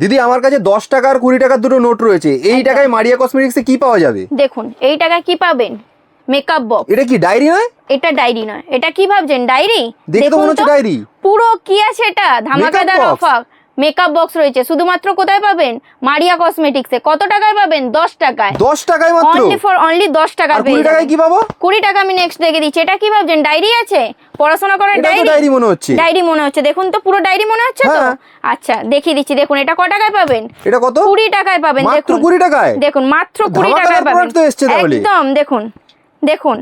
দিদি আমার কাছে দশ টাকার কুড়ি টাকার দুটো নোট রয়েছে। এই টাকায় মারিয়া কসমেটিক্সে কি পাওয়া যাবে? দেখুন এই টাকায় কি পাবেন? মেকআপ বক্স এটা কি ডায়েরি নয়? এটা ডায়েরি নয়। এটা কি ভাবছেন ডায়েরি দেখে তো মনে হচ্ছে ডায়েরি পুরো কি আছে এটা? ধামাকাদার? অফার মেকআপ বক্স রয়েছে। শুধুমাত্র কোথায় পাবেন? মারিয়া কসমেটিক্সে। কত টাকায় পাবেন? দশ টাকায়। দশ টাকায় মাত্র? অনলি ফর অনলি দশ টাকা কুড়ি টাকায় কি পাবো? কুড়ি টাকা আমি নেক্সট দেখে দিচ্ছি। এটা কি ভাবছেন? ডায়েরি আছে? পড়াশোনা করার ডায়েরি? ডায়েরি মনে হচ্ছে। ডায়েরি মনে হচ্ছে। দেখুন তো পুরো ডায়েরি মনে হচ্ছে তো? হ্যাঁ। আচ্ছা দেখিয়ে দিচ্ছি। দেখুন এটা ক টাকায় পাবেন? এটা কত? কুড়ি টাকায় পাবেন মাত্র দেখুন। কুড়ি টাকায়? দেখুন মাত্র কুড়ি ধামাকাদার টাকায় পাবেন। একদম দেখুন দেখুন।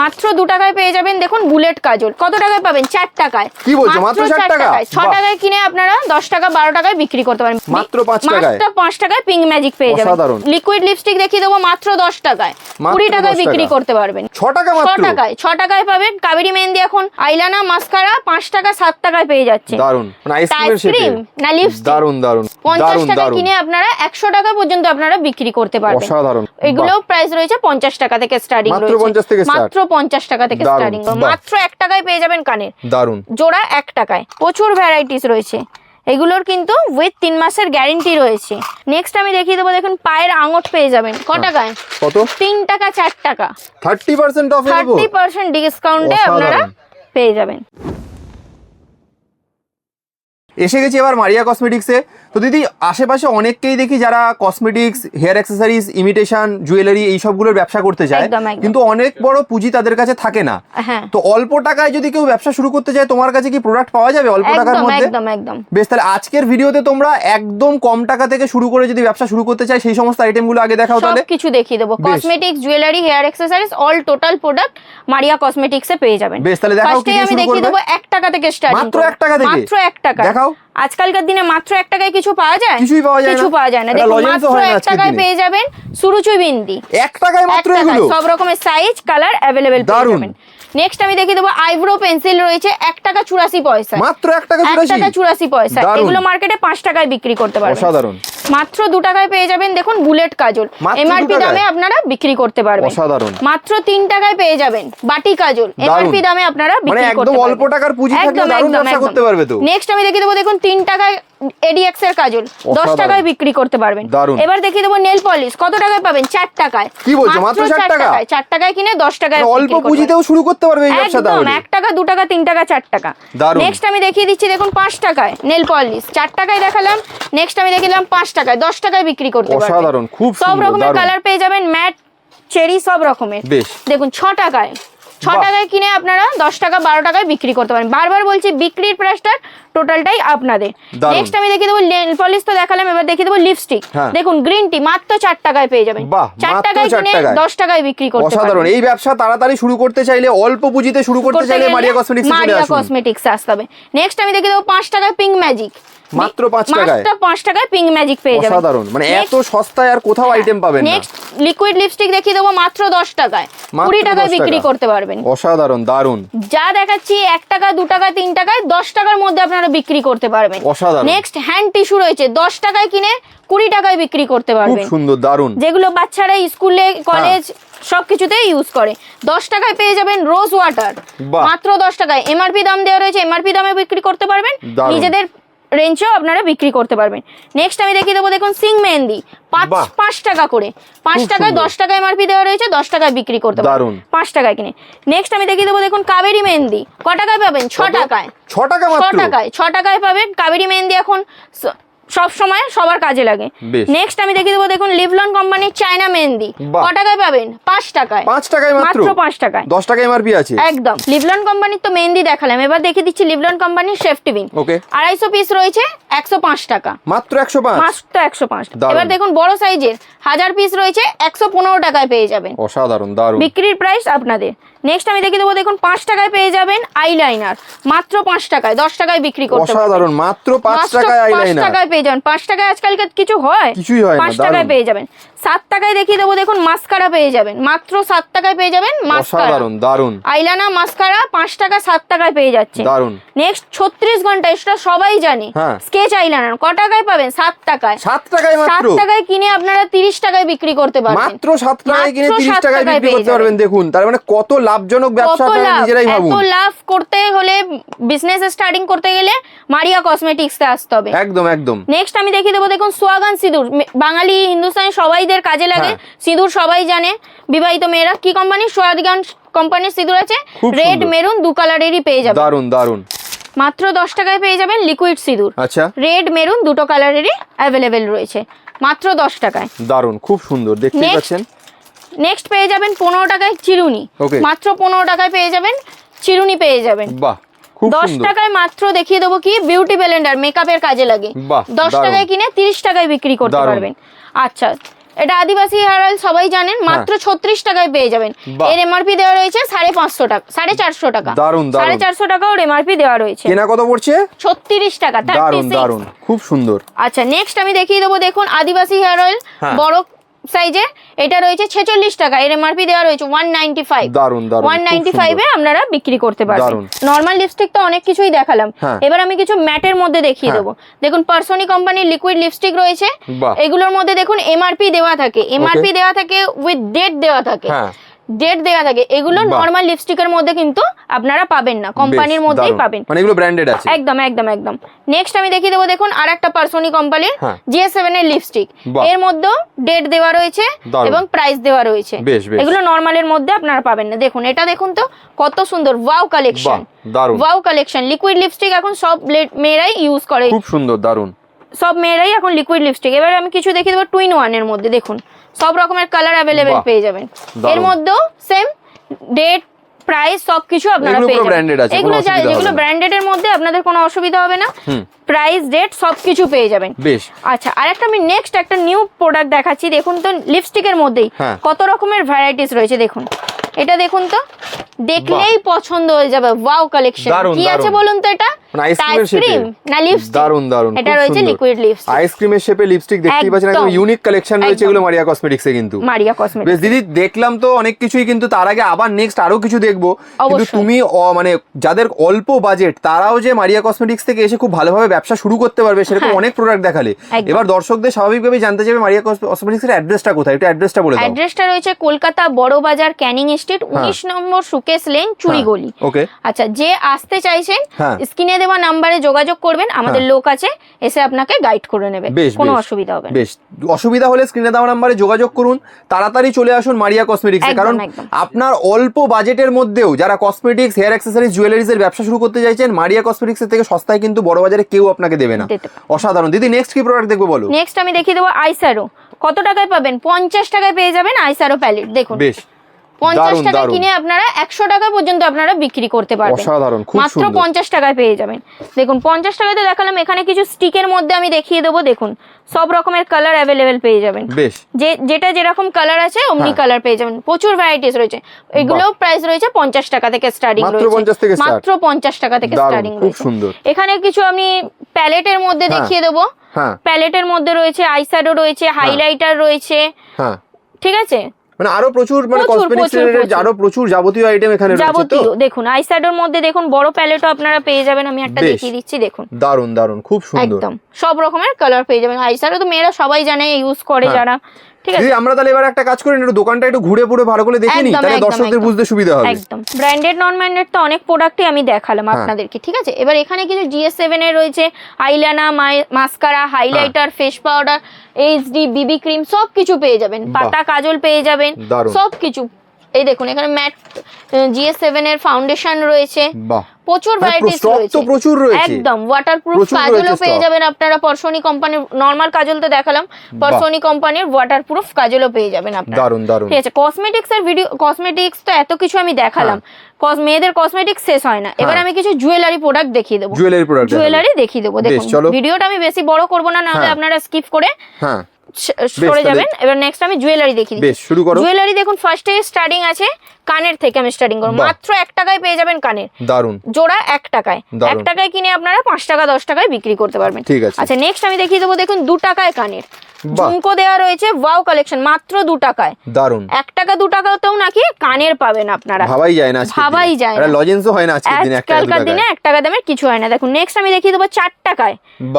মাত্র দু টাকায় পেয়ে যাবেন দেখুন বুলেট কাজল। কত টাকায় পাবেন? চার টাকায়। কি বলছো, মাত্র চার টাকা? ছ টাকায় কিনে আপনারা দশ টাকা বারো টাকায় বিক্রি করতে পারেন মাত্র পাঁচ টাকায়? মাত্র পাঁচ টাকায় পিঙ্ক ম্যাজিক পেয়ে যাবেন। লিকুইড লিপস্টিক দেখিয়ে দেবো মাত্র দশ টাকায়। কুড়ি টাকায় বিক্রি করতে পারবেন। ছ টাকা ছ টাকায় ছ টাকায় পাবেন কাবেরি মেহেন্দি এখন আইলানা মাস্কারা পাঁচ টাকা সাত টাকায় পেয়ে যাচ্ছে। দারুণ মানে আইসক্রিম না লিপস্টিক দারুণ দারুণ পঞ্চাশ টাকা কিনে আপনারা একশো টাকা পর্যন্ত আপনারা বিক্রি করতে পারবেন। অসাধারণ। এগুলো প্রাইস রয়েছে পঞ্চাশ টাকা থেকে স্টার্টিং রয়েছে। 50 থেকে start? মাত্র পঞ্চাশ টাকা থেকে স্টার্টিং মাত্র এক টাকায় পেয়ে যাবেন কানের। দারুণ জোড়া এক টাকায়। প্রচুর ভ্যারাইটিস রয়েছে। এগুলোর কিন্তু উইথ তিন মাসের গ্যারেন্টি রয়েছে। নেক্সট আমি দেখিয়ে দেবো দেখুন পায়ের আঙট পেয়ে যাবেন। ক টাকায়? কত? তিন টাকা চার টাকা। Thirty percent off thirty percent ডিসকাউন্টে আপনারা পেয়ে যাবেন। এসে গেছি এবার মারিয়া কসমেটিক্সে তো দিদি আশেপাশে অনেককেই দেখি যারা cosmetics hair accessories imitation jewellery এই সবগুলোর ব্যবসা করতে চায়। কিন্তু অনেক বড় পুঁজি তাদের কাছে থাকে না হ্যাঁ তো অল্প টাকায় যদি কেউ ব্যবসা শুরু করতে চায় তোমার কাছে কি প্রোডাক্ট পাওয়া যাবে অল্প টাকার মধ্যে একদম একদম বেশ তাহলে আজকের ভিডিওতে তোমরা একদম কম টাকা থেকে শুরু করে যদি ব্যবসা শুরু করতে চাই সেই সমস্ত আইটেমগুলো আগে দেখাও সব তাহলে কিছু দেখিয়ে দেবো। Cosmetics jewellery hair accessories all total product Maria কসমেটিক্সে পেয়ে যাবেন বেশ, তাহলে দেখাও কি আমি শুরু দেখিয়ে? দেবো এক টাকা থেকে স্টার্টিং মাত্র এক টাকা থেকে? মাত্র এক টাকা দেখাও। আজকালকার দিনে মাত্র এক টাকায় কিছু পাওয়া যায়? কিছুই পাওয়া যায় কিছু পাওয়া যায় না। দেখো দেখুন মাত্র এক টাকায় পেয়ে যাবেন সুরুচুই বিন্দি। এক টাকায় মাত্র এগুলো? সব রকমের সাইজ কালার অ্যাভেলেবেল পেয়ে যাবেন। নেক্সট আমি দেখিয়ে দেবো আইব্রো পেন্সিল রয়েছে এক টাকা চুরাশি পয়সা মাত্র এক টাকা চুরাশি? পয়সা। এগুলো মার্কেটে পাঁচ টাকায় বিক্রি করতে পারবেন। অসাধারণ। মাত্র দু টাকায় পেয়ে যাবেন দেখুন বুলেট কাজল। এমআরপি দামে আপনারা বিক্রি করতে পারবেন। অসাধারণ। মাত্র তিন টাকায় পেয়ে যাবেন বাটি কাজল। এমআরপি দামে আপনারা মানে বিক্রি করতে পারবেন। অল্প টাকার পুঁজি থাকলে দারুণ ব্যবসা করতে পারবে তো। নেক্সট আমি দেখিয়ে দেবো দেখুন তিন টাকায় এডিএক্স এর কাজল। দশ টাকায় বিক্রি করতে পারবেন। এবার দেখিয়ে দেবো নেল পলিশ কত টাকায় পাবেন? চার টাকায়। কি বলছো, মাত্র চার টাকায়। চার টাকায় কিনে দশ টাকায় মানে অল্প পুঁজিতেও শুরু করতে পারবে একদম এক টাকা দু টাকা তিন টাকা চার টাকা। নেক্সট আমি দেখিয়ে দিচ্ছি দেখুন পাঁচ টাকায় নেল পলিশ চার টাকায় দেখালাম। নেক্সট আমি দেখিলাম পাঁচ টাকায় দশ টাকায় বিক্রি করতে পারবেন অসাধারণ, খুব সব রকমের কালার পেয়ে যাবেন ম্যাট চেরি সব রকমের। দেখুন ছ টাকায় ছ টাকায় কিনে আপনারা দশ টাকা বারো টাকায় বিক্রি করতে পারেন। বারবার বলছি বিক্রির প্রাইসটা টোটালটাই আপনাদের। নেক্সট আমি দেখিয়ে দেবো নেল পলিশ তো দেখালাম এবার দেখিয়ে দেবো লিপস্টিক হ্যাঁ। দেখুন গ্রিন টি মাত্র চার টাকায় পেয়ে যাবেন। চার টাকায় কিনে দশ টাকায় বিক্রি করতে অসাধারণ। এই ব্যবসা তাড়াতাড়ি শুরু করতে চাইলে অল্প পুঁজিতে শুরু করতে চাইলে মারিয়া কসমেটিক্স মারিয়া কসমেটিক্স আসতে হবে। নেক্সট আমি দেখে দেবো পাঁচ টাকায় পিঙ্ক ম্যাজিক মাত্র পাঁচ টাকায়? মাত্র পাঁচ টাকায় পিঙ্ক ম্যাজিক পেয়ে যাবেন অসাধারণ। মানে এত সস্তায় আর কোথাও আইটেম পাবেন না। নেক্সট লিকুইড লিপস্টিক দেখিয়ে দেবো মাত্র দশ টাকায়। মাত্র কুড়ি টাকায় বিক্রি করতে পারবেন। অসাধারণ দারুণ। যা দেখাচ্ছি এক টাকা দু টাকা তিন টাকায় দশ টাকার মধ্যে আপনারা বিক্রি করতে পারবেন। অসাধারণ। নেক্সট হ্যান্ড টিস্যু রয়েছে। দশ টাকায় কিনে কুড়ি টাকায় বিক্রি করতে খুব পারবেন। সুন্দর দারুণ। যেগুলো বাচ্চারা স্কুলে কলেজ সব কিছুতেই ইউজ করে। দশ টাকায় পেয়ে যাবেন রোজ ওয়াটার মাত্র দশ টাকায়। এমআরপি দাম দেওয়া রয়েছে। এমআরপি দামে বিক্রি করতে পারবেন। নিজেদের রেঞ্জেও আপনারা বিক্রি করতে পারবেন। নেক্সট আমি দেখিয়ে দেবো দেখুন সিং মেহেন্দি পাঁচ পাঁচ টাকা করে। পাঁচ টাকায় দশ টাকা এমআরপি দেওয়া রয়েছে দশ টাকায় বিক্রি করতে। পারবেন। পাঁচ টাকায় কিনে। নেক্সট আমি দেখিয়ে দেবো দেখুন কাবেরি মেহেন্দি ক টাকায় পাবেন? ছ টাকায়। ছ টাকায় ছ টাকায় ছ টাকায় পাবেন কাবেরি মেহেন্দি এখন। সব সময় সবার কাজে লাগে। নেক্সট আমি দেখিয়ে দেবো দেখুন লিভলন কোম্পানির চায়না মেহেন্দি ক টাকায় পাবেন? পাঁচ টাকায়। পাঁচ টাকায় মাত্র? পাঁচ টাকায়। দশ টাকা এমআরপি আছে। একদম। লিভলন কোম্পানির তো মেহেন্দি দেখালাম। এবার দেখিয়ে দিচ্ছি লিভলন কোম্পানির সেফটি বিন ওকে আড়াইশো পিস রয়েছে একশো পাঁচ টাকা। মাত্র একশো পাঁচ? মাত্র একশো পাঁচ এবার দেখুন বড় সাইজের হাজার পিস রয়েছে একশো পনেরো টাকায় পেয়ে যাবেন। অসাধারণ দারুণ। বিক্রির প্রাইস আপনাদের। নেক্সট আমি দেখিয়ে দেবো দেখুন পাঁচ টাকায় পেয়ে যাবেন আইলাইনার মাত্র পাঁচ টাকায় দশ টাকায় বিক্রি করতে অসাধারণ মাত্র পাঁচ টাকায় পাঁচ টাকায় পেয়ে যাবেন। পাঁচ টাকায় আজকালকার কিছু হয়? কিছুই হয় পাঁচ টাকায় পেয়ে যাবেন। সাত টাকায় দেখিয়ে দেবো দেখুন মাস্কারা পেয়ে যাবেন। মাত্র সাত টাকায় পেয়ে যাবেন মাস্কারা। আইলানা মাস্কারা পাঁচ টাকা সাত টাকায় পেয়ে যাচ্ছে। নেক্সট ছত্রিশ ঘণ্টা এটা সবাই জানে। হ্যাঁ। স্কেচ আইলানার ক টাকায় পাবেন? সাত টাকায়। সাত টাকায় সাত টাকায় কিনে আপনারা তিরিশ টাকায় বিক্রি করতে পারবেন। মাত্র সাত টাকায় কিনে তিরিশ টাকায় বিক্রি করতে পারবেন দেখুন। তার মানে কত লাভজনক ব্যবসা কত আপনারা নিজেরাই এত ভাবুন লাভ করতে হলে বিজনেস স্টার্টিং করতে গেলে মারিয়া কসমেটিক্সে আসতে হবে। একদম একদম। নেক্সট আমি দেখিয়ে দেবো দেখুন সোয়াগান সিঁদুর। বাঙালি হিন্দুস্তানি সবাইদের কাজে লাগে। হ্যাঁ। সিঁদুর সবাই জানে। বিবাহিত মেয়েরা কি কোম্পানি সোয়াগান কোম্পানির সিঁদুর আছে। রেড মেরুন দু কালারেরই পেয়ে যাবে। দারুণ দারুণ মাত্র দশ টাকায় পেয়ে যাবেন লিকুইড সিঁদুর। আচ্ছা। রেড মেরুন দুটো কালারেরই অ্যাভেলেবেল রয়েছে। মাত্র দশ টাকায়। দারুণ খুব সুন্দর। Next. পাচ্ছেন? নেক্সট পেয়ে যাবেন পনেরো টাকায় চিরুনি. মাত্র পনেরো টাকায় পেয়ে যাবেন চিরুনি পেয়ে যাবেন। বাহ দশ টাকায় মাত্র দেখিয়ে দেবো কি বিউটি ব্লেন্ডার মেকআপের কাজে লাগে। দশ টাকায় কিনে তিরিশ টাকায় বিক্রি করতে পারবেন। আচ্ছা এটা আদিবাসী হেয়ার অয়েল সবাই জানেন মাত্র ছত্রিশ টাকায় পেয়ে যাবেন। এর এমআরপি দেওয়া রয়েছে সাড়ে পাঁচশো টাকা সাড়ে চারশো টাকা। দারুণ। সাড়ে চারশো টাকা ওর এমআরপি দেওয়া রয়েছে। কেনা কত পড়ছে? ছত্রিশ টাকা দারুণ দারুণ খুব সুন্দর। আচ্ছা নেক্সট আমি দেখিয়ে দেবো দেখুন আদিবাসী হেয়ার অয়েল হ্যাঁ। বড় সাইজের এটা রয়েছে ছেচল্লিশ টাকা। এর এমআরপি দেওয়া রয়েছে one ninety five one ninety. ফাইভে আপনারা বিক্রি করতে পারবেন। নর্মাল লিপস্টিক তো অনেক কিছুই দেখালাম। হ্যাঁ। এবার আমি কিছু ম্যাটের মধ্যে দেখিয়ে হ্যাঁ। দেবো। দেখুন পার্সনি কোম্পানির লিকুইড লিপস্টিক রয়েছে। এগুলোর মধ্যে দেখুন এমআরপি দেওয়া থাকে। এমআরপি দেওয়া থাকে উইথ ডেট দেওয়া থাকে। হ্যাঁ। ডেট দেওয়া থাকে এগুলো। নর্মাল লিপস্টিকের মধ্যে কিন্তু আপনারা পাবেন না কোম্পানির মধ্যেই পাবেন। মানে এগুলো ব্র্যান্ডেড আছে। একদম একদম একদম। নেক্সট আমি দেখিয়ে দেবো দেখুন আর একটা পার্সনি কোম্পানির। জিএস সেভেন এর লিপস্টিক এর মধ্যেও ডেট দেওয়া রয়েছে এবং প্রাইস দেওয়া রয়েছে। এগুলো নর্মালের মধ্যে আপনারা পাবেন না। দেখুন এটা দেখুন তো কত সুন্দর wow collection wow collection liquid lipstick এখন সব মেয়েরাই ইউজ করে। খুব সুন্দর দারুণ সব মেয়েরাই এখন লিকুইড লিপস্টিক এবার আমি কিছু দেখিয়ে দেবো টুইন ওয়ানের মধ্যে দেখুন। সব রকমের কালার অ্যাভেলেবেল পেয়ে যাবেন। এর মধ্যেও সেম ডেট প্রাইস সবকিছু আপনারা পেয়ে যাবেন। এগুলো যেগুলো ব্র্যান্ডেড এর মধ্যে আপনাদের কোনো অসুবিধা হবে না। প্রাইস ডেট সবকিছু পেয়ে যাবেন। বেশ। আচ্ছা আর একটা আমি নেক্সট একটা নিউ প্রোডাক্ট দেখাচ্ছি। দেখুন তো লিপস্টিকের মধ্যেই হ্যাঁ। কত রকমের ভ্যারাইটিস রয়েছে দেখুন। এটা দেখুন তো দেখলেই পছন্দ হয়ে যাবে। ওয়াও কালেকশন কি আছে বলুন তো এটা? মানে আইসক্রিম না লিপস্টিক দারুণ দারুণ এটা রয়েছে। লিকুইড লিপস্টিক আইসক্রিমের শেপে লিপস্টিক দেখতেই পাচ্ছেন একদম। ইউনিক কালেকশন রয়েছে এগুলো মারিয়া কসমেটিক্সে কিন্তু। মারিয়া কসমেটিক বেশ দিদি দেখলাম তো অনেক কিছুই কিন্তু তার আগে আবার নেক্সট আরও কিছু দেখব। কিন্তু তুমি মানে যাদের অল্প বাজেট তারাও যে মারিয়া কসমেটিক্স থেকে এসে খুব ভালোভাবে ব্যবসা শুরু করতে পারবে সেরকম হ্যাঁ। অনেক প্রোডাক্ট দেখালে। এবার দর্শকদের স্বাভাবিকভাবে জানতে চাইবে মারিয়া কসমেটিক্স এর অ্যাড্রেসটা কোথায় একটু অ্যাড্রেসটা বলে দাও। অ্যাড্রেসটা রয়েছে কলকাতা বড় বাজার ক্যানিং স্ট্রিট উনিশ নম্বর সুকেশ লেন চুরিগলি আচ্ছা যে আসতে চাইছেন হ্যাঁ। স্ক্রিনে দেওয়া নাম্বারে যোগাযোগ করবেন আমাদের লোক আছে এসে আপনাকে গাইড করে নেবে। কোনো অসুবিধা হবে বেশ। অসুবিধা হলে স্ক্রিনে দেওয়া নাম্বারে যোগাযোগ করুন। তাড়াতাড়ি চলে আসুন মারিয়া কসমেটিক্সে কারণ আপনার অল্প বাজেটের মধ্যেও যারা কসমেটিক্স হেয়ার অ্যাক্সেসরিজ জুয়েলারিজ এর ব্যবসা শুরু করতে চাইছেন মারিয়া কসমেটিক্স থেকে সস্তায় কিন্তু বড় বাজারে কেউ আপনাকে দেবে না। অসাধারণ। দিদি নেক্সট কি প্রোডাক্ট দেখব বলো? নেক্সট আমি দেখিয়ে দেবো আইসারো কত টাকায় পাবেন? পঞ্চাশ টাকায় পেয়ে যাবেন আইস্যারো প্যালেট দেখুন। বেশ। পঞ্চাশ টাকা কিনে আপনারা একশো টাকা পর্যন্ত আপনারা বিক্রি করতে পারবেন। অসাধারণ, মাত্র পঞ্চাশ টাকায় পেয়ে যাবেন। দেখুন পঞ্চাশ টাকাতে দেখালাম এখানে কিছু স্টিকের মধ্যে আমি দেখিয়ে দেবো দেখুন। সব রকমের কালার অ্যাভেলেবেল পেয়ে যাবেন। যে যেটা যেরকম কালার আছে অমনি হ্যাঁ। কালার পেয়ে যাবেন। প্রচুর ভ্যারাইটিস রয়েছে। এগুলোও প্রাইস রয়েছে পঞ্চাশ টাকা থেকে স্টার্টিং রয়েছে। 50 থেকে start। মাত্র পঞ্চাশ টাকা থেকে স্টার্টিং রয়েছে। এখানে কিছু আমি প্যালেটের মধ্যে হ্যাঁ। দেখিয়ে দেবো। হ্যাঁ। প্যালেটের মধ্যে রয়েছে আইশ্যাডো রয়েছে হাইলাইটার রয়েছে। হ্যাঁ। ঠিক আছে? মানে আরও প্রচুর মানে প্রচুর, কসমেটিক্স রিলেটেড আরও প্রচুর যাবতীয় আইটেম এখানে রয়েছে তো? যাবতীয় দেখুন আইশ্যাডোর মধ্যে দেখুন বড় প্যালেটও আপনারা পেয়ে যাবেন আমি একটা দেখিয়ে দিচ্ছি দেখুন। দারুণ দারুণ খুব সুন্দর। একদম। সব রকমের কালার পেয়ে যাবেন। আইশ্যাডো তো মেয়েরা সবাই জানে ইউজ করে হ্যাঁ। যারা। ঠিক আছে? আমরা তাহলে এবার একটা কাজ করি একটু দোকানটা একটু ঘুরে পুরো ভালো করে দেখে নিই তাহলে দর্শকদের বুঝতে সুবিধা হবে। একদম। ব্র্যান্ডেড নন ব্র্যান্ডেড তো অনেক প্রোডাক্টই আমি দেখালাম হ্যাঁ। আপনাদেরকে ঠিক আছে? এবার এখানে কিছু জিএস সেভেন এর রয়েছে eyeliner mascara highlighter face powder HD BB cream সব কিছু পেয়ে যাবেন। পাতা কাজল পেয়ে যাবেন। সব কিছু এই দেখুন এখানে ম্যাট জিএস সেভেন এর ফাউন্ডেশন রয়েছে। প্রচুর ভ্যারাইটিস রয়েছে। প্রচুর রয়েছে। একদম ওয়াটারপ্রুফ কাজলও পেয়ে যাবেন আপনারা পরশনি কোম্পানির নর্মাল কাজল তো দেখালাম। পরশনি কোম্পানির ওয়াটারপ্রুফ কাজলও পেয়ে যাবেন আপনারা। দারুণ দারুণ। ঠিক আছে কসমেটিক্স এর ভিডিও কসমেটিক্স তো এত কিছু আমি দেখালাম। কস মেয়েদের কসমেটিক্স শেষ হয় না। এবার হ্যাঁ। আমি কিছু জুয়েলারি প্রোডাক্ট দেখিয়ে দেবো। জুয়েলারি প্রোডাক্ট জুয়েলারি দেখিয়ে দেবো দেখুন। ভিডিওটা আমি বেশি বড় করব না নাহলে হ্যাঁ। আপনারা স্কিপ করে হ্যাঁ। সরে যাবেন। এবার নেক্সট আমি জুয়েলারি দেখিয়ে শুরু করো। জুয়েলারি দেখুন ফার্স্টে স্টার্টিং আছে। কানের থেকে আমি স্টার্টিং করব। মাত্র এক টাকায় পেয়ে যাবেন কানের। দারুণ। জোড়া এক টাকায়। এক টাকায় কিনে আপনারা পাঁচ টাকা দশ টাকায় বিক্রি করতে পারবেন। ঠিক আছে। আচ্ছা নেক্সট আমি দেখিয়ে দেবো দেখুন দু টাকায় কানের। ঝুমকো দেওয়া রয়েছে ওয়াও কালেকশন মাত্র দু টাকায়। দারুণ। এক টাকা দু টাকাতেও নাকি কানের পাবেন আপনারা। ভাবাই যায় না ভাবাই যায় না। লজেন্সও হয় না আজকের দিনে আজকালকার দিনে এক টাকা দামের কিছু হয় না। দেখুন নেক্সট আমি দেখিয়ে দেবো চার টাকায়।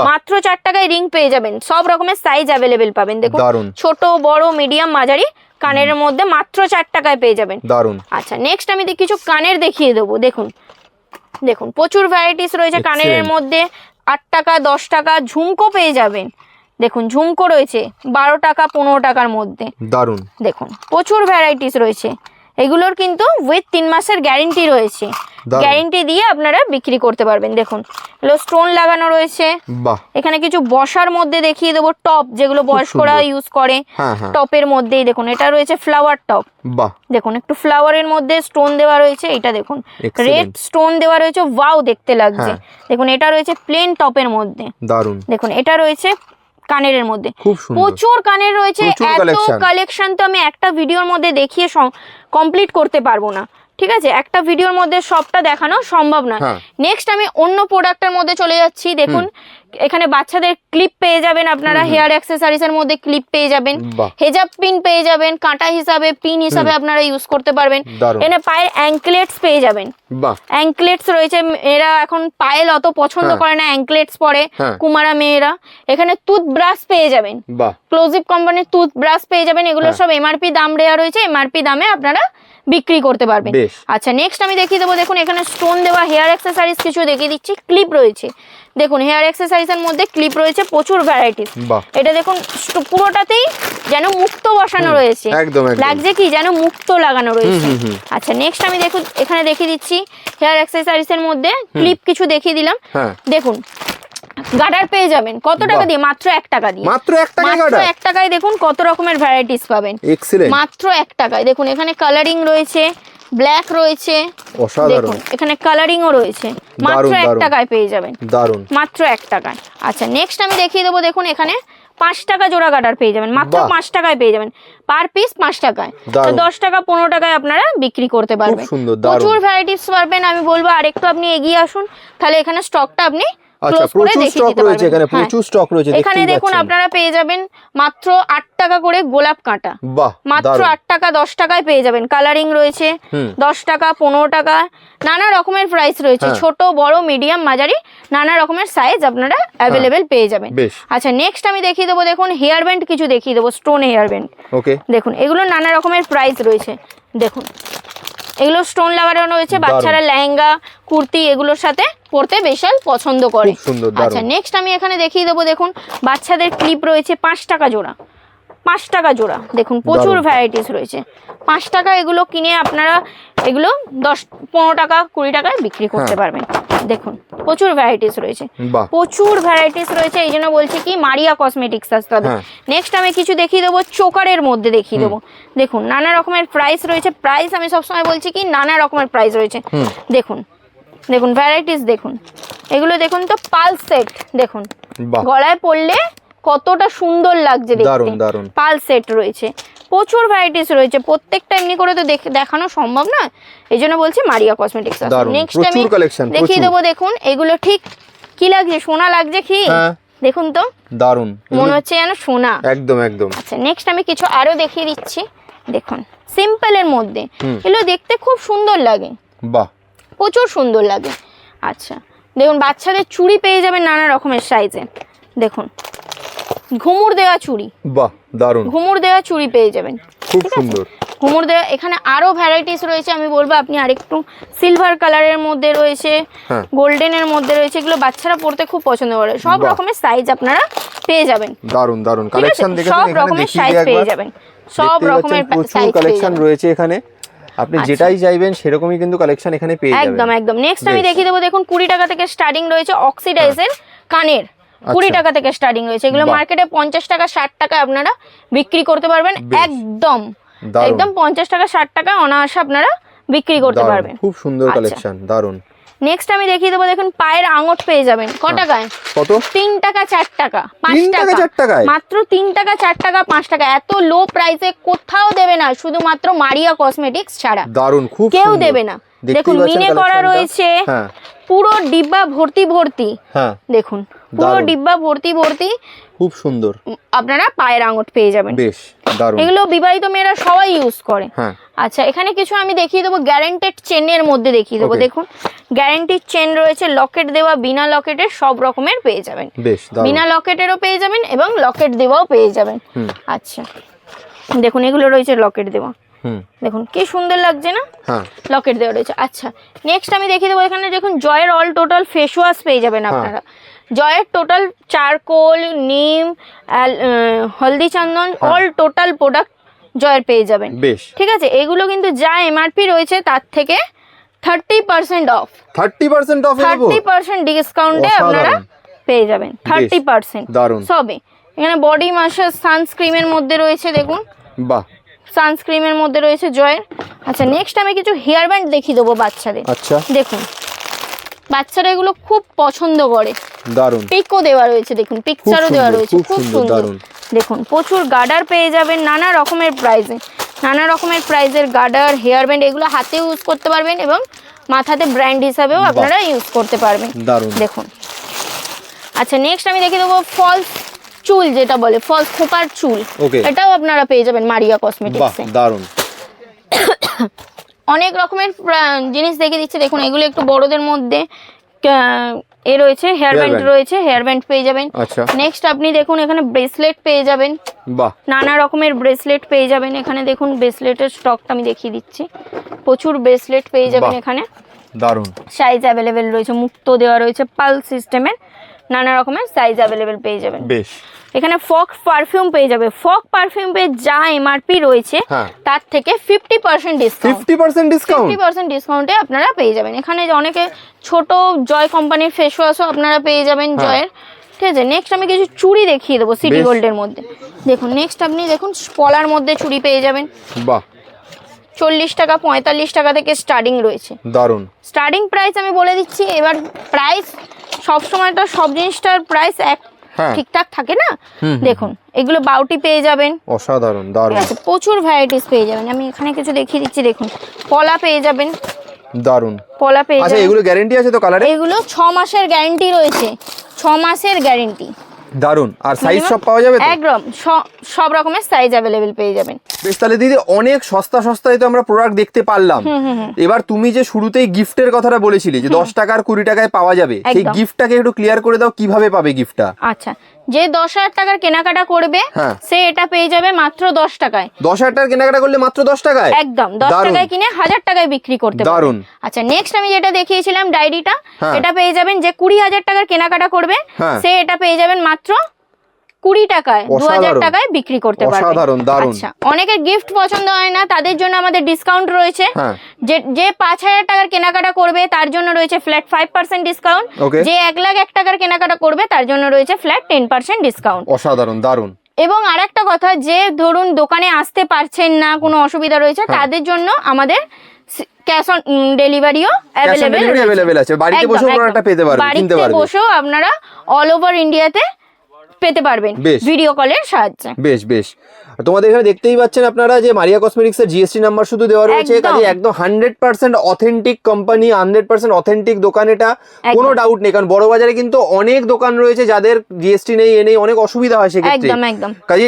মাত্র চার টাকায় রিং পেয়ে যাবেন। সব রকমের সাইজ অ্যাভেলেবেল পাবেন। দেখুন ছোট বড় মিডিয়াম মাঝারি। কানের মধ্যে মাত্র চার টাকায় পেয়ে যাবেন। দারুণ আচ্ছা নেক্সট আমি কিছু কানের দেখিয়ে দেবো দেখুন। দেখুন প্রচুর ভ্যারাইটিস রয়েছে কানের মধ্যে আট টাকা দশ টাকা ঝুমকো পেয়ে যাবেন। দেখুন ঝুমকো রয়েছে বারো টাকা পনেরো টাকার মধ্যে। দারুণ দেখুন প্রচুর ভ্যারাইটিস রয়েছে। এগুলোর কিন্তু উইথ তিন মাসের গ্যারেন্টি রয়েছে। গ্যারেন্টি দিয়ে আপনারা বিক্রি করতে পারবেন দেখুন। এগুলো স্টোন লাগানো রয়েছে। এখানে কিছু বসার মধ্যে দেখিয়ে দেবো টপ যেগুলো বয়স্করা ইউজ করে হ্যাঁ হ্যাঁ। টপের মধ্যেই দেখুন এটা রয়েছে ফ্লাওয়ার টপ দেখুন একটু ফ্লাওয়ারের মধ্যে স্টোন দেওয়া রয়েছে এটা দেখুন। রেড স্টোন দেওয়া রয়েছে ওয়াও দেখতে লাগছে। হ্যাঁ। দেখুন এটা রয়েছে প্লেন টপের মধ্যে। দারুণ দেখুন এটা রয়েছে কানের মধ্যে। প্রচুর কানের রয়েছে এত কালেকশন তো আমি একটা ভিডিওর মধ্যে দেখিয়ে কমপ্লিট করতে পারব না। ঠিক আছে? একটা ভিডিওর মধ্যে সবটা দেখানো সম্ভব না হ্যাঁ। নেক্সট আমি অন্য প্রোডাক্টের মধ্যে চলে যাচ্ছি। দেখুন এখানে বাচ্চাদের ক্লিপ পেয়ে যাবেন আপনারা হেয়ার অ্যাক্সেসরিজ এর মধ্যে ক্লিপ পেয়ে যাবেন। হেজাব পিন পেয়ে যাবেন কাঁটা হিসাবে পিন হিসাবে আপনারা ইউজ করতে পারবেন। এখানে পায়ের অ্যাঙ্কলেটস পেয়ে যাবেন। অ্যাঙ্কলেটস রয়েছে এরা এখন পায়েল অত পছন্দ হ্যাঁ। করে না অ্যাঙ্কলেটস পরে। হ্যাঁ। কুমারা মেয়েরা। এখানে টুথ ব্রাশ পেয়ে যাবেন। ক্লোজিভ কোম্পানির টুথ ব্রাশ পেয়ে যাবেন। এগুলো হ্যাঁ। সব এমআরপি দাম দেওয়া রয়েছে। এমআরপি দামে আপনারা বিক্রি করতে পারবেন। আচ্ছা নেক্সট আমি দেখিয়ে দেবো দেখুন এখানে স্টোন দেওয়া হেয়ার অ্যাক্সেসরিজ কিছু দেখিয়ে দিচ্ছি ক্লিপ রয়েছে। দেখুন হেয়ার অ্যাক্সেসরিজের মধ্যে ক্লিপ রয়েছে প্রচুর ভ্যারাইটিস এটা দেখুন পুরোটাতেই যেন মুক্ত বসানো রয়েছে। লাগছে কি যেন মুক্ত লাগানো রয়েছে। আচ্ছা নেক্সট আমি দেখুন এখানে দেখিয়ে দিচ্ছি হেয়ার অ্যাক্সেসরিজ এর মধ্যে ক্লিপ কিছু দেখিয়ে দিলাম। হ্যাঁ। দেখুন গার্ডার পেয়ে যাবেন। কত টাকা দিয়ে? মাত্র এক টাকা দিয়ে। মাত্র এক টাকা মাত্র এক টাকায় দেখুন কত রকমের ভ্যারাইটিস পাবেন। এক্সিলেন্ট মাত্র এক টাকায়। দেখুন এখানে কালারিং রয়েছে ব্ল্যাক রয়েছে। অসাধারণ। দেখুন এখানে কালারিংও রয়েছে। মাত্র এক টাকায় পেয়ে যাবেন। দারুণ মাত্র এক টাকায়। আচ্ছা নেক্সট আমি দেখিয়ে দেবো দেখুন এখানে পাঁচ টাকা জোড়া গাডার পেয়ে যাবেন। মাত্র পাঁচ টাকায় পেয়ে যাবেন। পার পিস পাঁচ টাকায়। তো দশ টাকা পনেরো টাকায় আপনারা বিক্রি করতে পারবেন। প্রচুর ভ্যারাইটিস পারবেন আমি বলব আরেকটু আপনি এগিয়ে আসুন। তাহলে এখানে স্টকটা আপনি আচ্ছা প্রচুর স্টক রয়েছে এখানে হ্যাঁ। প্রচুর স্টক রয়েছে এখানে দেখুন আপনারা পেয়ে যাবেন মাত্র আট টাকা করে গোলাপ কাঁটা। মাত্র আট টাকা দশ টাকায় পেয়ে যাবেন। কালারিং রয়েছে দশ টাকা পনেরো টাকা নানা রকমের প্রাইস রয়েছে। হ্যাঁ। ছোট বড় মিডিয়াম মাঝারি নানা রকমের সাইজ আপনারা অ্যাভেলেবেল পেয়ে যাবেন। আচ্ছা নেক্সট আমি দেখিয়ে দেবো দেখুন হেয়ার ব্যান্ড কিছু দেখিয়ে দেবো স্টোন হেয়ার ব্যান্ড ওকে দেখুন এগুলো নানা রকমের প্রাইস রয়েছে। দেখুন। এগুলো স্টোন লাগানো রয়েছে বাচ্চারা লেহেঙ্গা কুর্তি এগুলোর সাথে পরতে বিশাল পছন্দ করে। আচ্ছা নেক্সট আমি এখানে দেখিয়ে দেবো দেখুন বাচ্চাদের ক্লিপ রয়েছে পাঁচ টাকা জোড়া। পাঁচ টাকা জোড়া। দেখুন প্রচুর ভ্যারাইটিস রয়েছে। পাঁচ টাকা এগুলো কিনে আপনারা এগুলো দশ পনেরো টাকা কুড়ি টাকায় বিক্রি করতে হ্যাঁ। পারবেন। দেখুন প্রচুর ভ্যারাইটিস রয়েছে। প্রচুর ভ্যারাইটিস রয়েছে এই জন্য বলছি কি মারিয়া কসমেটিক্স আসতে হবে। নেক্সট আমি কিছু দেখিয়ে দেবো চোকারের মধ্যে দেখিয়ে দেবো। দেখুন নানা রকমের প্রাইস রয়েছে। প্রাইস আমি সবসময় বলছি কি নানা রকমের প্রাইস রয়েছে। দেখুন দেখুন ভ্যারাইটিস দেখুন। এগুলো দেখুন তো পালস সেট দেখুন। গলায় পড়লে কতটা সুন্দর লাগছে দেখতে। দারুণ। পাল সেট রয়েছে। প্রচুর ভ্যারাইটিস রয়েছে। প্রত্যেকটা এমনি করে তো দেখ- দেখানো সম্ভব না। এই জন্য বলছি মারিয়া কসমেটিক্স নেক্সট আমি দেখিয়ে দেবো দেখুন এগুলো ঠিক কি লাগছে? সোনা লাগছে কি? হ্যাঁ। দেখুন তো। দারুণ মনে হচ্ছে যেন সোনা। একদম একদম। আচ্ছা নেক্সট আমি কিছু আরও দেখিয়ে দিচ্ছি। দেখুন সিম্পলের মধ্যে। এগুলো দেখতে খুব সুন্দর লাগে। বাহ। প্রচুর সুন্দর লাগে। আচ্ছা দেখুন বাচ্চাদের চুড়ি পেয়ে যাবেন নানা রকমের সাইজে দেখুন ঘুমুর দেওয়া চুড়ি। বাহ দারুণ ঘুমুর দেওয়া চুড়ি পেয়ে যাবেন। খুব সুন্দর। ঘুমুর দেওয়া এখানে আরও ভ্যারাইটিস রয়েছে আমি বলব আপনি আরেকটু সিলভার কালারের মধ্যে রয়েছে হ্যাঁ। গোল্ডেনের মধ্যে রয়েছে এগুলো বাচ্চারা পড়তে খুব পছন্দ করে। সব রকমের সাইজ আপনারা পেয়ে যাবেন। দারুণ দারুণ কালেকশন দেখেছেন সব রকমের সাইজ পেয়ে যাবেন। সব রকমের প্রচুর সাইজ কালেকশন রয়েছে এখানে। আপনি আচ্ছা। যেটাই চাইবেন সেরকমই কিন্তু কালেকশন এখানে পেয়ে যাবেন। একদম। একদম নেক্সট আমি দেখিয়ে দেবো দেখুন কুড়ি টাকা থেকে স্টার্টিং রয়েছে অক্সিডাইজের কানের। কুড়ি আচ্ছা। টাকা থেকে স্টার্টিং রয়েছে। এগুলো মার্কেটে পঞ্চাশ টাকা ষাট টাকা আপনারা বিক্রি করতে পারবেন। একদম। একদম পঞ্চাশ টাকা ষাট টাকা অনায়াসে আপনারা বিক্রি করতে পারবেন। খুব সুন্দর। কালেকশন দারুণ নেক্সট আমি দেখিয়ে দেবো দেখুন পায়ের আঙট পেয়ে যাবেন। ক টাকায়? কত? তিন টাকা চার টাকা। পাঁচ টাকা? মাত্র তিন টাকা চার টাকা পাঁচ টাকা। এত লো প্রাইসে কোথাও দেবে না শুধুমাত্র মারিয়া কসমেটিক্স ছাড়া। দারুণ খুব কেউ দেবে না। দেখুন মিনে করা রয়েছে। হ্যাঁ। পুরো ডিব্বা ভর্তি ভর্তি। হ্যাঁ। দেখুন। পুরো ডিব্বা ভর্তি ভর্তি খুব সুন্দর। আপনারা পায়ের আঙট পেয়ে যাবেন। বেশ দারুণ এগুলো বিবাহিত মেয়েরা সবাই ইউজ করে। হ্যাঁ। আচ্ছা এখানে কিছু আমি দেখিয়ে দেবো গ্যারেন্টেড চেনের মধ্যে দেখিয়ে দেবো। দেখুন গ্যারেন্টিড চেন রয়েছে লকেট দেওয়া বিনা লকেটের সব রকমের পেয়ে যাবেন। বেশ বিনা লকেটেরও পেয়ে যাবেন এবং লকেট দেওয়াও পেয়ে যাবেন। আচ্ছা দেখুন এগুলো রয়েছে লকেট দেওয়া। হুম। দেখুন কি সুন্দর লাগছে না? হ্যাঁ। লকেট দেওয়া রয়েছে। আচ্ছা নেক্সট আমি দেখিয়ে দেবো এখানে দেখুন জয়ের অল টোটাল ফেস ওয়াশ পেয়ে যাবেন আপনারা। জয়ের টোটাল চারকোল নিম হলদি চন্দন। অল টোটাল প্রোডাক্ট জয়ের পেয়ে যাবেন। বেশ। ঠিক আছে? এগুলো কিন্তু যা এমআরপি রয়েছে তার থেকে thirty percent off thirty percent off thirty percent ডিসকাউন্টে আপনারা পেয়ে যাবেন। থার্টি পার্সেন্ট সবে এখানে বডি মাসাজ সানস্ক্রিমের মধ্যে রয়েছে দেখুন। বাহ। সানস্ক্রিমের মধ্যে রয়েছে জয়ের। আচ্ছা নেক্সট আমি কিছু হেয়ার ব্যান্ড দেখিয়ে দেবো বাচ্চাদের। আচ্ছা। দেখুন। বাচ্চারা এগুলো খুব পছন্দ করে। দারুণ। পিকও দেওয়া রয়েছে দেখুন পিকচারও দেওয়া রয়েছে খুব সুন্দর, দেখুন প্রচুর গার্ডার পেয়ে যাবেন নানা রকমের প্রাইসে নানা রকমের প্রাইজের গার্ডার হেয়ার ব্যান্ড এগুলো হাতে ইউজ করতে পারবেন এবং মাথাতে ব্র্যান্ড হিসাবেও আপনারা ইউজ করতে পারবেন। দেখুন। আচ্ছা নেক্সট আমি দেখিয়ে দেবো ফলস চুল যেটা বলে ফলস খোপার চুল। এটাও আপনারা পেয়ে যাবেন মারিয়া কসমেটিক্সে দারুণ। অনেক রকমের জিনিস দেখে দিচ্ছে। দেখুন এগুলো একটু বড়দের মধ্যে। এ রয়েছে হেয়ার ব্যান্ড রয়েছে হেয়ার ব্যান্ড পেয়ে যাবেন। আচ্ছা। নেক্সট আপনি দেখুন এখানে ব্রেসলেট পেয়ে যাবেন। বাহ। নানা রকমের ব্রেসলেট পেয়ে যাবেন। এখানে দেখুন ব্রেসলেটের স্টকটা আমি দেখিয়ে দিচ্ছি। প্রচুর ব্রেসলেট পেয়ে যাবেন এখানে। দারুণ সাইজ অ্যাভেলেবেল রয়েছে মুক্ত দেওয়া রয়েছে পাল সিস্টেমের নানা রকমের সাইজ অ্যাভেলেবেল পেয়ে যাবেন। বেশ। এখানে ফক পারফিউম পেয়ে যাবে। ফক পারফিউম পেয়ে যা এমআরপি রয়েছে হ্যাঁ। তার থেকে fifty percent discount fifty percent discount fifty percent ডিসকাউন্টে আপনারা পেয়ে যাবেন। এখানে যে অনেকে ছোট জয় কোম্পানির ফেস ওয়াশও আপনারা পেয়ে যাবেন হ্যাঁ। জয়ের। ঠিক আছে? নেক্সট আমি কিছু চুড়ি দেখিয়ে দেবো সিটি গোল্ডের মধ্যে। দেখুন নেক্সট আপনি দেখুন পলার মধ্যে চুড়ি পেয়ে যাবেন। বাহ। চল্লিশ টাকা পঁয়তাল্লিশ টাকা থেকে স্টার্টিং রয়েছে। দারুণ স্টার্টিং প্রাইস আমি বলে দিচ্ছি এবার প্রাইস সব সময় তো সব জিনিসটার প্রাইস এক হ্যাঁ। ঠিকঠাক থাকে না? দেখুন এগুলো বাউটি পেয়ে যাবেন। অসাধারণ আছে প্রচুর ভ্যারাইটিস পেয়ে যাবেন। আমি এখানে কিছু দেখিয়ে দিচ্ছি দেখুন পলা পেয়ে যাবেন। দারুণ। পলা পেয়ে আচ্ছা এগুলো গ্যারেন্টি আছে তো কালারে এগুলো ছ মাসের গ্যারেন্টি রয়েছে। ছ মাসের গ্যারেন্টি দারুণ। আর সাইজ সব পাওয়া যাবে একদম সব রকমের সাইজ অ্যাভেলেবেল পেয়ে যাবেন। বেশ তাহলে দিদি অনেক সস্তা সস্তায় তো আমরা প্রোডাক্ট দেখতে পারলাম। এবার তুমি যে শুরুতেই গিফটের কথাটা বলেছিলে যে দশ টাকার কুড়ি টাকায় পাওয়া যাবে সেই। গিফটটাকে একটু ক্লিয়ার করে দাও কীভাবে পাবে গিফটটা আচ্ছা যে দশ হাজার টাকার কেনাকাটা করবে হ্যাঁ। সে এটা পেয়ে যাবে মাত্র দশ টাকায় দশ হাজার টাকার কেনাকাটা করলে মাত্র দশ টাকায় একদম দশ টাকায় কিনে হাজার টাকায় বিক্রি করতে পারুন আচ্ছা নেক্সট আমি যেটা দেখিয়েছিলাম ডায়েরিটা হ্যাঁ। এটা পেয়ে যাবেন যে কুড়ি হাজার টাকার কেনাকাটা করবে হ্যাঁ। সে এটা পেয়ে যাবেন মাত্র কুড়ি টাকায় দু হাজার টাকায় বিক্রি করতে পারবে। অসাধারণ, দারুণ। আচ্ছা অনেকের গিফট পছন্দ হয় না তাদের জন্য আমাদের ডিসকাউন্ট রয়েছে। হ্যাঁ। যে যে পাঁচ হাজার টাকার কেনাকাটা করবে তার জন্য রয়েছে ফ্ল্যাট ফাইভ পার্সেন্ট ডিসকাউন্ট যে এক লাখ এক টাকার কেনাকাটা করবে তার জন্য রয়েছে ফ্ল্যাট টেন পার্সেন্ট ডিসকাউন্ট অসাধারণ দারুণ। এবং আরেকটা কথা যে ধরুন দোকানে আসতে পারছেন না কোনো অসুবিধা রয়েছে হ্যাঁ। তাদের জন্য আমাদের ক্যাশ অন ডেলিভারিও অ্যাভেলেবেল আছে। বাড়িতে বসেও প্রোডাক্টটা পেতে পারবে কিনতে বাড়িতে বসেও আপনারা অল ওভার ইন্ডিয়াতে পেতে পারবেন ভিডিও কলের সাহায্যে। বেশ বেশ। আর তোমাদের এখানে দেখতেই পাচ্ছেন আপনারা যে মারিয়া কসমেটিক্স এর জিএসটি নাম্বার শুধু দেওয়া রয়েছে। কাজে একদম hundred percent authentic company hundred percent authentic দোকান এটা। কোনো ডাউট নেই কারণ বড় বাজারে কিন্তু অনেক দোকান রয়েছে যাদের জিএসটি নেই এ নেই অনেক অসুবিধা হয় সেক্ষেত্রে। কাজে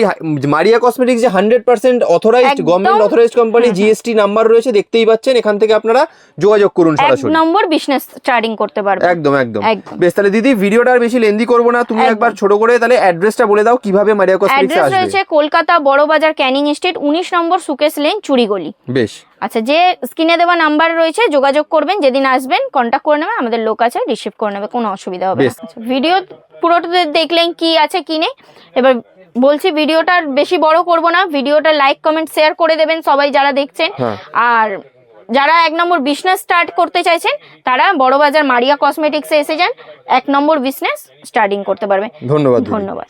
মারিয়া কসমেটিক্স যে hundred percent authorized government authorized company GST number রয়েছে দেখতেই পাচ্ছেন এখান থেকে আপনারা যোগাযোগ করুন সরাসরি। নম্বর বিজনেস স্টার্টিং করতে পারবেন একদম একদম। বেশ তাহলে দিদি ভিডিওটা আর বেশি লেন্দি করব না। তুমি একবার ছোট করে তাহলে অ্যাড্রেসটা বলে দাও কীভাবে মারিয়া কসমেটিক্স অ্যাড্রেস আসবে? কলকাতা বড়বাজার ক্যানিং স্ট্রিট উনিশ নম্বর সুকেশ লেন চুরিগলি বেশ। আচ্ছা যে স্ক্রিনে দেওয়া নাম্বার রয়েছে যোগাযোগ করবেন যেদিন আসবেন কন্ট্যাক্ট করে নেবেন আমাদের লোক আছে রিসিভ করে নেবে কোনো অসুবিধা হবে বেশ। আচ্ছা, ভিডিও পুরোটা দেখলেন কি আছে কি নেই? এবার বলছি ভিডিওটা বেশি বড় করব না ভিডিওটা লাইক কমেন্ট শেয়ার করে দেবেন সবাই যারা দেখছেন। হ্যাঁ। আর যারা এক নম্বর বিজনেস স্টার্ট করতে চাইছেন তারা বড়বাজার মারিয়া কসমেটিক্সে এসে যান এক নম্বর বিজনেস স্টার্টিং করতে পারবে ধন্যবাদ ধন্যবাদ।